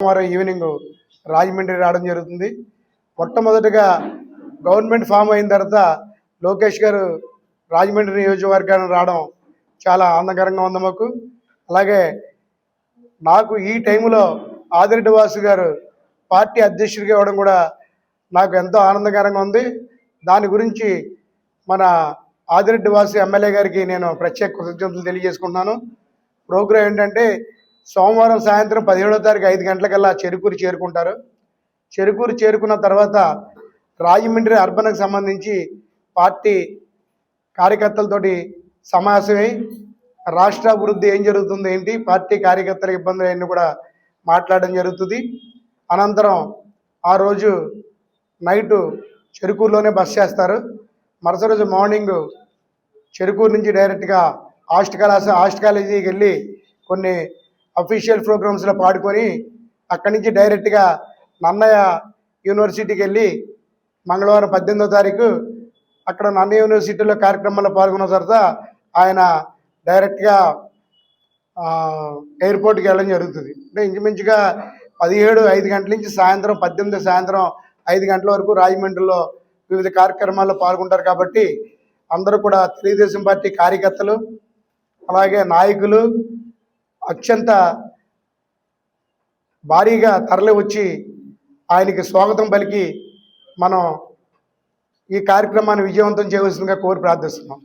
సోమవారం ఈవినింగ్ రాజమండ్రి రావడం జరుగుతుంది. మొట్టమొదటిగా గవర్నమెంట్ ఫామ్ అయిన తర్వాత లోకేష్ గారు రాజమండ్రి నియోజకవర్గానికి రావడం చాలా ఆనందకరంగా ఉంది మాకు. అలాగే నాకు ఈ టైంలో ఆదిరెడ్డి వాసు గారు పార్టీ అధ్యక్షుడిగా ఇవ్వడం కూడా నాకు ఎంతో ఆనందకరంగా ఉంది. దాని గురించి మన ఆదిరెడ్డి వాసు ఎమ్మెల్యే గారికి నేను ప్రత్యేక కృతజ్ఞతలు తెలియజేసుకుంటున్నాను. ప్రోగ్రాం ఏంటంటే సోమవారం సాయంత్రం పదిహేడో తారీఖు ఐదు గంటలకల్లా చెరుకూరు చేరుకుంటారు. చెరుకూరు చేరుకున్న తర్వాత రాజమండ్రి అర్బన్కు సంబంధించి పార్టీ కార్యకర్తలతోటి సమావేశమై రాష్ట్ర అభివృద్ధి ఏం జరుగుతుంది ఏంటి పార్టీ కార్యకర్తల ఇబ్బందులు అన్నీ కూడా మాట్లాడడం జరుగుతుంది. అనంతరం ఆ రోజు నైటు చెరుకూరులోనే బస్ చేస్తారు. మరుసటి రోజు మార్నింగ్ చెరుకూరు నుంచి డైరెక్ట్గా ఆస్ట్ కళాశ ఆస్ట్ కాలేజీకి వెళ్ళి కొన్ని అఫీషియల్ ప్రోగ్రామ్స్లో పాడుకొని అక్కడి నుంచి డైరెక్ట్గా నన్నయ్య యూనివర్సిటీకి వెళ్ళి మంగళవారం పద్దెనిమిదో తారీఖు అక్కడ నన్నయ్య యూనివర్సిటీలో కార్యక్రమంలో పాల్గొన్న తర్వాత ఆయన డైరెక్ట్గా ఎయిర్పోర్ట్కి వెళ్ళడం జరుగుతుంది. అంటే ఇంచుమించుగా పదిహేడు ఐదు గంటల నుంచి సాయంత్రం పద్దెనిమిది సాయంత్రం ఐదు గంటల వరకు రాజమండ్రిలో వివిధ కార్యక్రమాల్లో పాల్గొంటారు కాబట్టి అందరూ కూడా తెలుగుదేశం పార్టీ కార్యకర్తలు అలాగే నాయకులు అత్యంత భారీగా తరలి వచ్చి ఆయనకి స్వాగతం పలికి మనం ఈ కార్యక్రమాన్ని విజయవంతం చేయవలసిందిగా కోరి ప్రార్థిస్తున్నాం.